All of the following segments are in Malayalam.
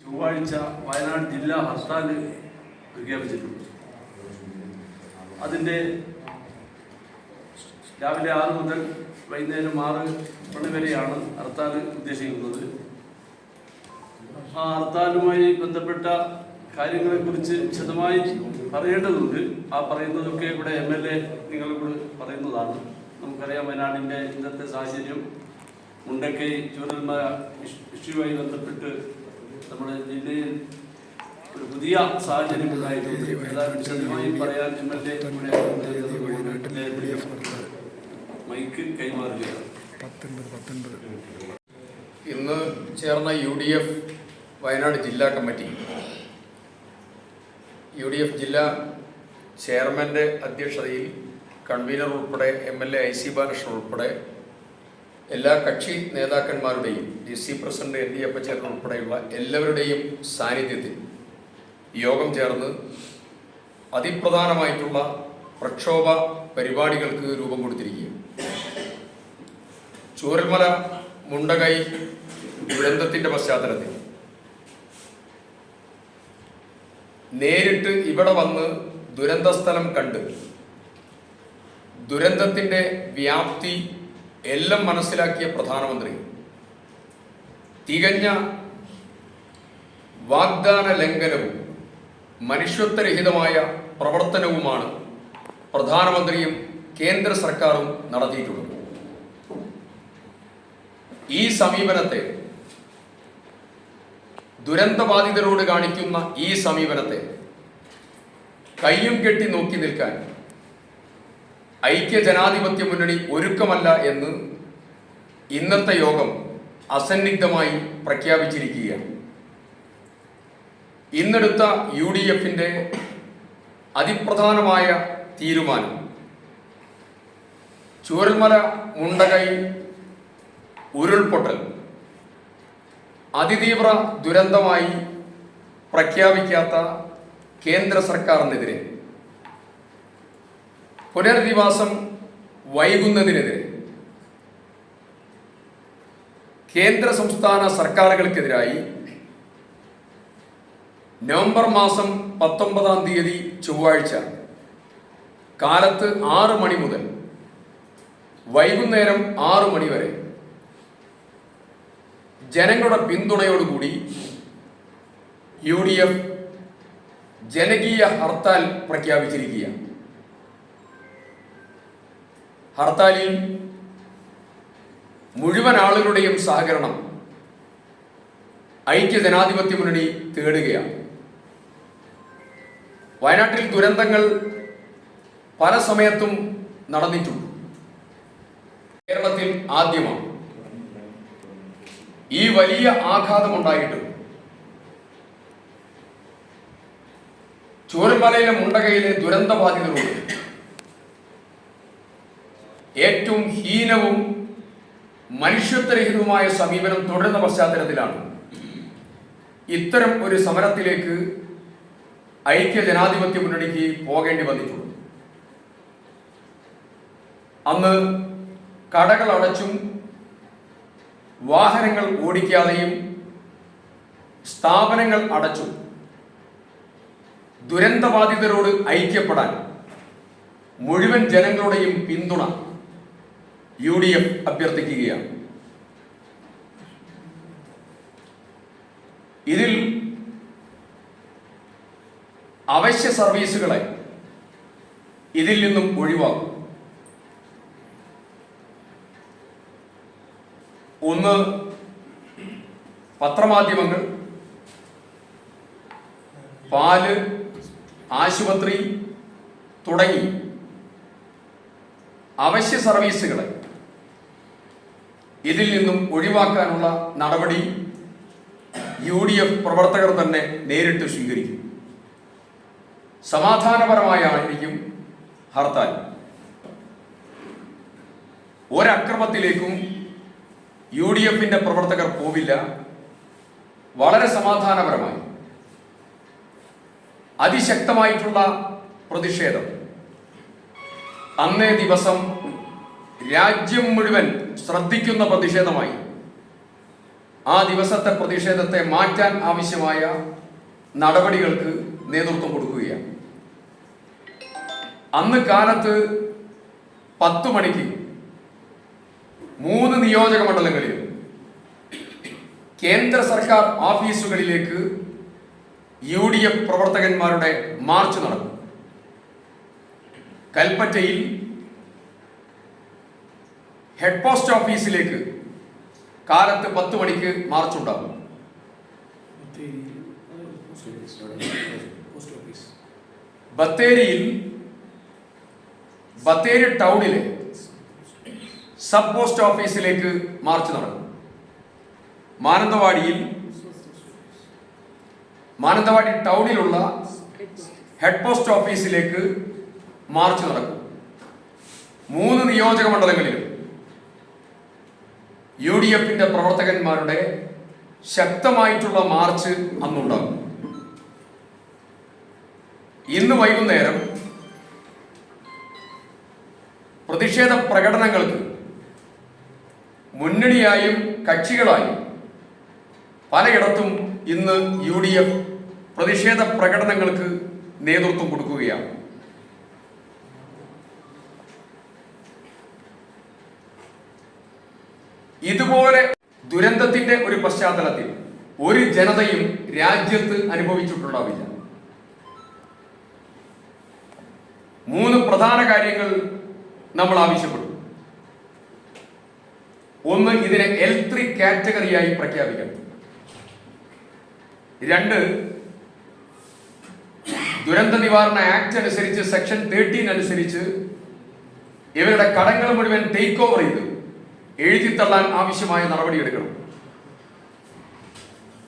ചൊവ്വാഴ്ച വയനാട് ജില്ലാ ഹർത്താൽ പ്രഖ്യാപിച്ചിട്ടുണ്ട്. അതിന്റെ രാവിലെ ആറ് മുതൽ വൈകുന്നേരം ആറ് മണി വരെയാണ് ഹർത്താൽ ഉദ്ദേശിക്കുന്നത്. ആ ഹർത്താലുമായി ബന്ധപ്പെട്ട കാര്യങ്ങളെക്കുറിച്ച് വിശദമായി പറയേണ്ടതുണ്ട്. ആ പറയുന്നതൊക്കെ ഇവിടെ എം എൽ എ നിങ്ങളോട് പറയുന്നതാണ്. നമുക്കറിയാം വയനാടിന്റെ ഇന്നത്തെ സാഹചര്യം മുണ്ടക്കൈ ചൂരന്മല ഇഷ്യൂമായി ബന്ധപ്പെട്ട് നമ്മുടെ ജില്ലയിൽ ഒരു പുതിയ സാഹചര്യം ഉണ്ടായിട്ടുണ്ട്. വിശദമായി പറയാൻ എം എൽ എ മൈക്ക് കൈമാറുകയാണ്. ഇന്ന് ചേർന്ന യു ഡി എഫ് വയനാട് ജില്ലാ കമ്മിറ്റി യു ഡി എഫ് ജില്ലാ ചെയർമാന്റെ അധ്യക്ഷതയിൽ കൺവീനർ ഉൾപ്പെടെ M L A I C Balakrishnan ഉൾപ്പെടെ എല്ലാ കക്ഷി നേതാക്കന്മാരുടെയും D C president N D Appacheran ഉൾപ്പെടെയുള്ള എല്ലാവരുടെയും സാന്നിധ്യത്തിൽ യോഗം ചേർന്ന് അതിപ്രധാനമായിട്ടുള്ള പ്രക്ഷോഭ പരിപാടികൾക്ക് രൂപം കൊടുത്തിരിക്കുകയാണ്. ചൂരൽമല മുണ്ടകൈ ദുരന്തത്തിന്റെ പശ്ചാത്തലത്തിൽ നേരിട്ട് ഇവിടെ വന്ന് ദുരന്ത സ്ഥലം കണ്ട് ദുരന്തത്തിന്റെ വ്യാപ്തി എല്ലാം മനസ്സിലാക്കിയ പ്രധാനമന്ത്രി. തികഞ്ഞ വാഗ്ദാന ലംഘനവും മനുഷ്യത്വരഹിതമായ പ്രവർത്തനവുമാണ് പ്രധാനമന്ത്രിയും കേന്ദ്ര സർക്കാരും നടത്തിയിട്ടുള്ളത്. ഈ സമീപനത്തെ ദുരന്തബാധിതരോട് കാണിക്കുന്ന ഈ സമീപനത്തെ കയ്യും കെട്ടി നോക്കി നിൽക്കാൻ ഐക്യ ജനാധിപത്യ മുന്നണി ഒരുക്കമല്ല എന്ന് ഇന്നത്തെ യോഗം അസന്നിഗ്ധമായി പ്രഖ്യാപിച്ചിരിക്കുകയാണ്. ഇന്നെടുത്ത യു ഡി എഫിന്റെ അതിപ്രധാനമായ തീരുമാനം ചൂരൽമല മുണ്ടകൈ ഉരുൾപൊട്ടൽ അതിതീവ്ര ദുരന്തമായി പ്രഖ്യാപിക്കാത്ത കേന്ദ്ര സർക്കാരിനെതിരെ. പുനരധിവാസം വൈകുന്നതിനെതിരെ കേന്ദ്ര സംസ്ഥാന സർക്കാരുകൾക്കെതിരായി നവംബർ മാസം പത്തൊമ്പതാം തീയതി ചൊവ്വാഴ്ച കാലത്ത് ആറ് മണി മുതൽ വൈകുന്നേരം ആറ് മണി വരെ ജനങ്ങളുടെ പിന്തുണയോടുകൂടി യു ഡി എഫ് ജനകീയ ഹർത്താൽ പ്രഖ്യാപിച്ചിരിക്കുകയാണ്. ഹർത്താലിൽ മുഴുവൻ ആളുകളുടെയും സഹകരണം ഐക്യ ജനാധിപത്യ മുന്നണി തേടുകയാണ്. വയനാട്ടിൽ ദുരന്തങ്ങൾ പല സമയത്തും നടന്നിട്ടുണ്ട്. കേരളത്തിൽ ആദ്യമാണ്. ഈ വലിയ ആഘാതമുണ്ടായിട്ട് ചോരമ്പാലയിലെ മുണ്ടകയിലെ ദുരന്തബാധിതരോട് ഏറ്റവും ഹീനവും മനുഷ്യത്വരഹിതവുമായ സമീപനം തുടരുന്ന പശ്ചാത്തലത്തിലാണ്. ഇത്തരം ഒരു സമരത്തിലേക്ക് ഐക്യ ജനാധിപത്യ മുന്നണിക്ക് പോകേണ്ടി വന്നിട്ടുള്ളത് അന്ന് കടകൾ അടച്ചും വാഹനങ്ങൾ ഓടിക്കാതെയും സ്ഥാപനങ്ങൾ അടച്ചും ദുരന്തബാധിതരോട് ഐക്യപ്പെടാൻ മുഴുവൻ ജനങ്ങളുടെയും പിന്തുണ യു ഡി എഫ് അഭ്യർത്ഥിക്കുകയാണ്. ഇതിൽ അവശ്യ സർവീസുകളെ ഇതിൽ നിന്നും ഒഴിവാക്കും. ഒന്ന് പത്രമാധ്യമങ്ങൾ. പാൽ ആശുപത്രി തുടങ്ങി അവശ്യ സർവീസുകളെ ഇതിൽ നിന്നും ഒഴിവാക്കാനുള്ള നടപടി യു ഡി എഫ് പ്രവർത്തകർ തന്നെ നേരിട്ട് സ്വീകരിക്കും. സമാധാനപരമായായിരിക്കും ഹർത്താൽ. ഒരക്രമത്തിലേക്കും യു ഡി എഫിന്റെ പ്രവർത്തകർ പോവില്ല. വളരെ സമാധാനപരമായി. അതിശക്തമായിട്ടുള്ള പ്രതിഷേധം. അന്നേ ദിവസം രാജ്യം മുഴുവൻ ശ്രദ്ധിക്കുന്ന പ്രതിഷേധമായി. ആ ദിവസത്തെ പ്രതിഷേധത്തെ മാറ്റാൻ ആവശ്യമായ നടപടികൾക്ക് നേതൃത്വം കൊടുക്കുകയാണ്. അന്ന് കാലത്ത് പത്തു മണിക്ക് മൂന്ന് നിയോജക മണ്ഡലങ്ങളിൽ കേന്ദ്ര സർക്കാർ ഓഫീസുകളിലേക്ക് യു ഡി എഫ് പ്രവർത്തകന്മാരുടെ മാർച്ച് നടന്നു. കൽപ്പറ്റയിൽ ഹെഡ് പോസ്റ്റ് ഓഫീസിലേക്ക് കാലത്ത് പത്ത് മണിക്ക് മാർച്ച് ഉണ്ടാകും. ബത്തേരിയിൽ ബത്തേരി ടൗണിലെ സബ് പോസ്റ്റ് ഓഫീസിലേക്ക് മാർച്ച് നടക്കും. മാനന്തവാടിയിൽ മാനന്തവാടി ടൗണിലുള്ള ഹെഡ് പോസ്റ്റ് ഓഫീസിലേക്ക് മാർച്ച് നടക്കും. മൂന്ന് നിയോജക മണ്ഡലങ്ങളിലും യു ഡി എഫിന്റെ പ്രവർത്തകന്മാരുടെ ശക്തമായിട്ടുള്ള മാർച്ച് അന്നുണ്ടാകും. ഇന്ന് വൈകുന്നേരം പ്രതിഷേധ പ്രകടനങ്ങൾക്ക് മുന്നണിയായും കക്ഷികളായും പലയിടത്തും ഇന്ന് യു ഡി എഫ് പ്രതിഷേധ പ്രകടനങ്ങൾക്ക് നേതൃത്വം കൊടുക്കുകയാണ്. ഇതുപോലെ ദുരന്തത്തിന്റെ ഒരു പശ്ചാത്തലത്തിൽ ഒരു ജനതയും രാജ്യത്ത് അനുഭവിച്ചിട്ടുണ്ടാവില്ല. മൂന്ന് പ്രധാന കാര്യങ്ങൾ നമ്മൾ ആവശ്യപ്പെട്ടു ഒന്ന് ഇതിനെ എൽ ത്രീ കാറ്റഗറിയായി പ്രഖ്യാപിക്കണം രണ്ട് ദുരന്ത നിവാരണ ആക്ട് അനുസരിച്ച് സെക്ഷൻ തേർട്ടീൻ അനുസരിച്ച് ഇവരുടെ കടങ്ങൾ മുഴുവൻ ടേക്ക് ഓവർ ചെയ്ത്. എഴുതിത്തള്ളാൻ ആവശ്യമായ നടപടിയെടുക്കണം.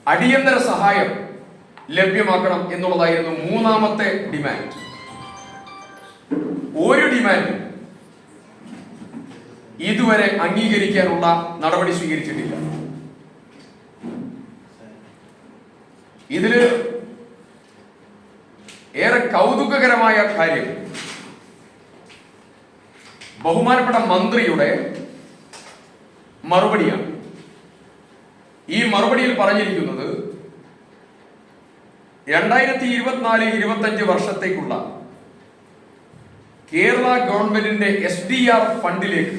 അടിയന്തര സഹായം ലഭ്യമാക്കണം എന്നുള്ളതായിരുന്നു മൂന്നാമത്തെ ഡിമാൻഡ്. ഒരു ഡിമാൻഡ് ഇതുവരെ അംഗീകരിക്കാനുള്ള നടപടി സ്വീകരിച്ചിട്ടില്ല. ഇതിൽ ഏറെ കൗതുകകരമായ കാര്യം ബഹുമാനപ്പെട്ട മന്ത്രിയുടെ മറുപടിയാണ്. ഈ മറുപടിയിൽ പറഞ്ഞിരിക്കുന്നത് രണ്ടായിരത്തി ഇരുപത്തിനാല് ഇരുപത്തഞ്ച് വർഷത്തേക്കുള്ള കേരള ഗവൺമെന്റിന്റെ എസ് ഡി ആർ ഫണ്ടിലേക്ക്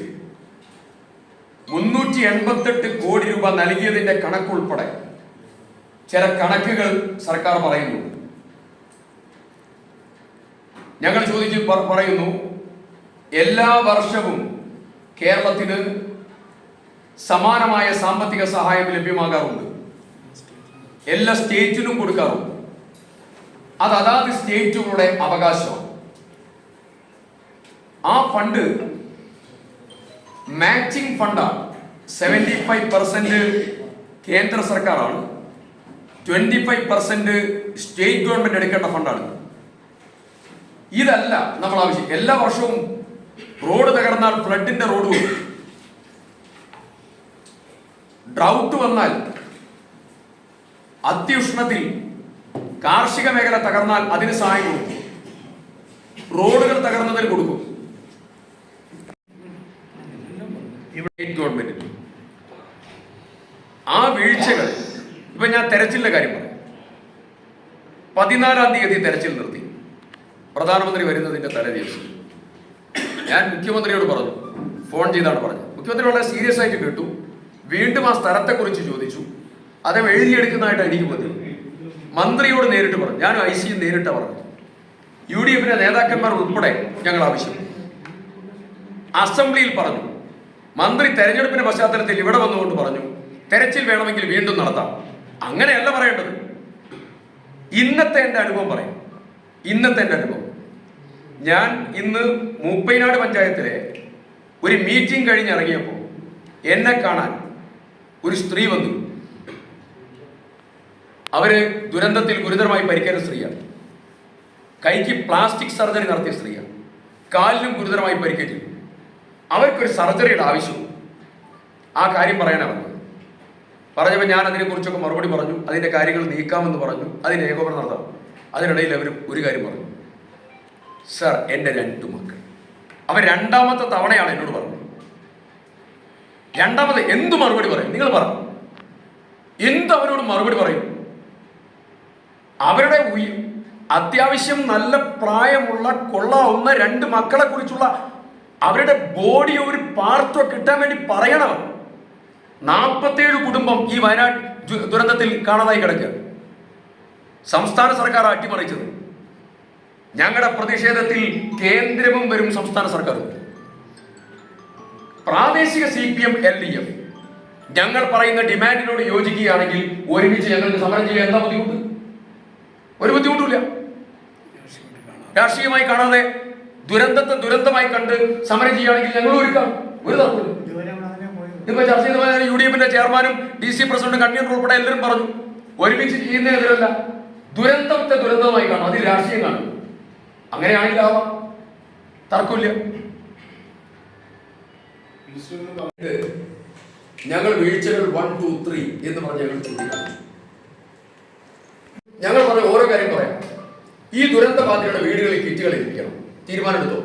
മുന്നൂറ്റി എൺപത്തെട്ട് കോടി രൂപ നൽകിയതിന്റെ കണക്കുൾപ്പെടെ ചില കണക്കുകൾ സർക്കാർ പറയുന്നു. ഞങ്ങൾ ചോദിച്ചു പറയുന്നു എല്ലാ വർഷവും കേരളത്തിന് സമാനമായ സാമ്പത്തിക സഹായം ലഭ്യമാകാറുണ്ട്. എല്ലാ സ്റ്റേറ്റിനും കൊടുക്കാറുണ്ട്. അത് അതാത് സ്റ്റേറ്റുകളുടെ അവകാശമാണ്. ആ ഫണ്ട് മാച്ചിങ് ഫണ്ടാണ്. സെവന്റി ഫൈവ് പെർസെന്റ് കേന്ദ്ര സർക്കാരാണ്. Twenty five percent state government എടുക്കേണ്ട ഫണ്ടാണ്. ഇതല്ല നമ്മൾ ആവശ്യം എല്ലാ വർഷവും റോഡ് തകർന്നാൽ ഫ്ലഡിന്റെ റോഡ് കൊടുക്കും ഡ്രൗട്ട് വന്നാൽ അത്യുഷ്ണത്തിൽ കാർഷിക മേഖല തകർന്നാൽ അതിന് സഹായം കൊടുക്കും. റോഡുകൾ തകർന്നതിന് കൊടുക്കും. ഗവൺമെന്റ് ആ വീഴ്ചകൾ ഇപ്പൊ ഞാൻ തെരച്ചിലിന്റെ കാര്യം പറയും. പതിനാലാം തീയതി തെരച്ചിൽ നിർത്തി. പ്രധാനമന്ത്രി വരുന്നതിന്റെ തലേ ദിവസം. ഞാൻ മുഖ്യമന്ത്രിയോട് പറഞ്ഞു ഫോൺ ചെയ്താണ് പറഞ്ഞത്. മുഖ്യമന്ത്രി വളരെ സീരിയസ് ആയിട്ട് കേട്ടു. വീണ്ടും ആ സ്ഥലത്തെക്കുറിച്ച് ചോദിച്ചു. അദ്ദേഹം എഴുതിയെടുക്കുന്നതായിട്ട് എനിക്ക് മതി മന്ത്രിയോട് നേരിട്ട് പറഞ്ഞു. ഞാനും ഐ സിയും നേരിട്ട് പറഞ്ഞു യു ഡി എഫിന്റെ നേതാക്കന്മാർ ഉൾപ്പെടെ ഞങ്ങൾ ആവശ്യം അസംബ്ലിയിൽ പറഞ്ഞു. മന്ത്രി തെരഞ്ഞെടുപ്പിന്റെ പശ്ചാത്തലത്തിൽ ഇവിടെ വന്നുകൊണ്ട് പറഞ്ഞു തെരച്ചിൽ വേണമെങ്കിൽ വീണ്ടും നടത്താം. അങ്ങനെയല്ല പറയേണ്ടത്. ഇന്നത്തെ എന്റെ അനുഭവം പറയും. ഇന്നത്തെ എന്റെ അനുഭവം. ഞാൻ ഇന്ന് മൂപ്പൈനാട് പഞ്ചായത്തിലെ ഒരു മീറ്റിംഗ് കഴിഞ്ഞിറങ്ങിയപ്പോൾ എന്നെ കാണാൻ ഒരു സ്ത്രീ വന്നു. അവർ ദുരന്തത്തിൽ ഗുരുതരമായി പരിക്കേറ്റ സ്ത്രീയാണ്. കൈക്ക് പ്ലാസ്റ്റിക് സർജറി നടത്തിയ സ്ത്രീയാണ്. കാലിനും ഗുരുതരമായി പരിക്കേറ്റി. അവർക്കൊരു സർജറിയുടെ ആവശ്യവും. ആ കാര്യം പറയാനാണ് വന്നത് പറഞ്ഞപ്പോൾ ഞാൻ അതിനെക്കുറിച്ചൊക്കെ മറുപടി പറഞ്ഞു. അതിന്റെ കാര്യങ്ങൾ നീക്കാമെന്ന് പറഞ്ഞു. അതിന് ഏകോപനം നടത്താം. അതിനിടയിൽ അവർ ഒരു കാര്യം പറഞ്ഞു. സർ എന്റെ രണ്ടു മക്കൾ. അവൻ രണ്ടാമത്തെ തവണയാണ് എന്നോട് പറഞ്ഞത്. രണ്ടാമത് എന്ത് മറുപടി പറയും? നിങ്ങൾ പറ. എന്ത് അവരോട് മറുപടി പറയും? അവരുടെ അത്യാവശ്യം നല്ല പ്രായമുള്ള കൊള്ളാവുന്ന രണ്ട് മക്കളെ കുറിച്ചുള്ള അവരുടെ ബോഡി ഒരു പാർത്തോ കിട്ടാൻ വേണ്ടി പറയണം. നാൽപ്പത്തേഴ് കുടുംബം ഈ വയനാട് ദുരന്തത്തിൽ കാണാതായി കിടക്കുക. സംസ്ഥാന സർക്കാർ അട്ടിമറിച്ചത്. ഞങ്ങളുടെ പ്രതിഷേധത്തിൽ കേന്ദ്രവും വരും സംസ്ഥാന സർക്കാരും. പ്രാദേശിക C P M L D F ഞങ്ങൾ പറയുന്ന ഡിമാൻഡിനോട് യോജിക്കുകയാണെങ്കിൽ ഒരുമിച്ച് ഞങ്ങൾക്ക് സമരം ചെയ്യാൻ എന്താ ബുദ്ധിമുട്ട്? ഒരു ബുദ്ധിമുട്ടില്ല രാഷ്ട്രീയമായി കാണാതെ ദുരന്തത്തെ ദുരന്തമായി കണ്ട് സമരം ചെയ്യുകയാണെങ്കിൽ ഞങ്ങൾ ഒരുക്കാം ഒരു തർക്കമില്ല ഇപ്പൊ ചർച്ച ചെയ്ത യു ഡി എഫിന്റെ ചെയർമാനും ഡി സി പ്രസിഡന്റും കൺവീനർ ഉൾപ്പെടെ എല്ലാവരും പറഞ്ഞു ഒരുമിച്ച് ചെയ്യുന്നതിനെതിരല്ല ദുരന്തത്തെ ദുരന്തമായി കാണും. അതിൽ രാഷ്ട്രീയം കാണും. അങ്ങനെയാണെങ്കിൽ ആവാം. തർക്കമില്ല. ഞങ്ങൾ വീഴ്ചകൾ വൺ ടു ത്രീ എന്ന് പറഞ്ഞ് ഞങ്ങൾ ചൂണ്ടിക്കാണിച്ചു. ഞങ്ങൾ പറഞ്ഞ ഓരോ കാര്യം പറയാം. ഈ ദുരന്തബാധിതരുടെ വീടുകളിൽ കിറ്റുകൾ എത്തിക്കണം തീരുമാനമെടുത്തോ?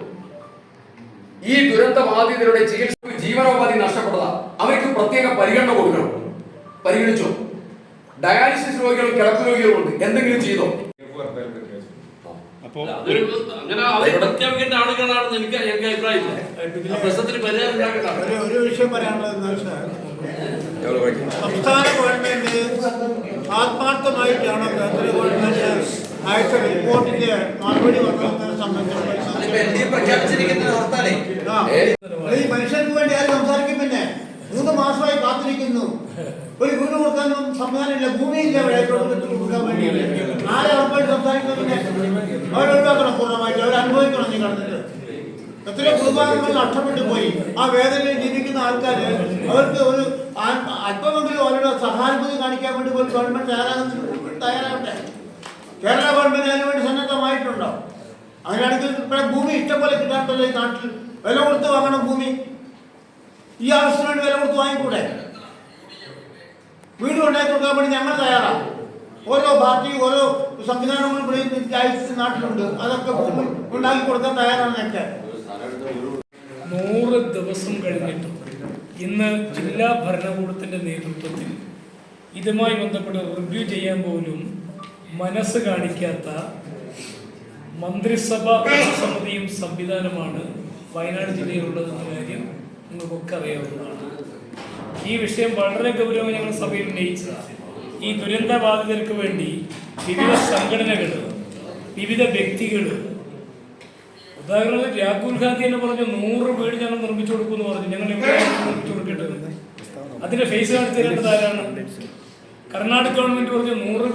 ഈ ദുരന്തബാധിതരുടെ ചികിത്സ ജീവനോപാധി നഷ്ടപ്പെട്ടതാ. അവർക്ക് പ്രത്യേക പരിഗണന കൊടുക്കണം. പരിഗണിച്ചോ? ഡയാലിസിസ് രോഗികൾ കിടപ്പ് രോഗികളും ഉണ്ട് എന്തെങ്കിലും ചെയ്തോ അപ്പോ അങ്ങനെ അവരെ പ്രഖ്യാപിക്കേണ്ട ആളുകളാണെന്ന് എനിക്ക് എനിക്ക് അഭിപ്രായമില്ല. ആ പ്രശ്നത്തിന് പരിഹാരം ഉണ്ടാക്കേണ്ട ആളുകൾ. ഒരു ഒരു വിഷയം പറയാനുള്ളത്. സംസ്ഥാന ഗവൺമെന്റ് ആത്മാർത്ഥമായിട്ടാണ് കേന്ദ്ര ഗവൺമെന്റ് അയച്ച റിപ്പോർട്ടിന്റെ മറുപടി വന്നതിനെ സംബന്ധിച്ച് ഈ മനുഷ്യർക്ക് വേണ്ടി ആരും സംസാരിക്കും പിന്നെ? മൂന്ന് മാസമായി കാത്തിരിക്കുന്നു. ഒരു വീട് കൊടുക്കാനും സംവിധാനമില്ല ഭൂമിയില്ല ഇവിടെ ഏറ്റവും കൊടുക്കാൻ വേണ്ടി ആരെ ഉറപ്പായിട്ട് സംസാരിക്കുന്നു പിന്നെ? കടന്നിട്ട് എത്രയോ കുടുംബാംഗങ്ങൾ നഷ്ടപ്പെട്ടു പോയി. ആ വേദനയിൽ ജീവിക്കുന്ന ആൾക്കാർ അവർക്ക് ഒരു അല്പമെങ്കിലും അവരുടെ സഹാനുഭൂതി കാണിക്കാൻ വേണ്ടി പോലും ഗവൺമെന്റ് തയ്യാറാകുന്ന തയ്യാറാകട്ടെ. കേരള ഗവൺമെന്റ് അതിനു വേണ്ടി സന്നദ്ധമായിട്ടുണ്ടോ? അങ്ങനെയാണെങ്കിൽ ഇവിടെ ഭൂമി ഇഷ്ടംപോലെ കിട്ടാത്തല്ലോ ഈ നാട്ടിൽ. വില കൊടുത്ത് വാങ്ങണം ഭൂമി. ഈ ആവശ്യത്തിന് വേണ്ടി വില കൊടുത്ത് വാങ്ങിക്കൂടെ? വീട് ഉണ്ടാക്കി കൊടുക്കാൻ വേണ്ടി ഞങ്ങൾ തയ്യാറാണ്. ഓരോ പാർട്ടി ഓരോ രാജ്യത്ത് നാട്ടിലുണ്ട്. അതൊക്കെ ഉണ്ടാക്കി കൊടുക്കാൻ തയ്യാറാണ് ഞങ്ങൾക്ക് നൂറ് ദിവസം കഴിഞ്ഞിട്ടും ഇന്ന് ജില്ലാ ഭരണകൂടത്തിന്റെ നേതൃത്വത്തിൽ ഇതുമായി ബന്ധപ്പെട്ട് റിവ്യൂ ചെയ്യാൻ പോലും മനസ്സ് കാണിക്കാത്ത മന്ത്രിസഭ സമിതിയും സംവിധാനമാണ് വയനാട് ജില്ലയിലുള്ളതെന്ന കാര്യം നിങ്ങൾക്കൊക്കെ അറിയാവുന്നതാണ്. ഈ വിഷയം വളരെ ഗൗരവമായി ഞങ്ങൾ സഭയിൽ ഉന്നയിച്ചതാണ്. ഈ ദുരന്ത ബാധിതർക്ക് വേണ്ടി വിവിധ സംഘടനകൾ വിവിധ വ്യക്തികൾ. ഉദാഹരണത്തിന് രാഹുൽ ഗാന്ധി എന്ന് പറഞ്ഞു നൂറ് വീട് ഞങ്ങൾ നിർമ്മിച്ചു കൊടുക്കുമെന്ന് പറഞ്ഞു. ഞങ്ങൾ എവിടെയാണ് നിർമ്മിച്ചു കൊടുക്കേണ്ടത്? അതിന്റെ ഫേസ് കാണിച്ചു തരേണ്ടത് ആരാണ്? കർണാടക ഗവൺമെന്റ് പറഞ്ഞു നൂറ്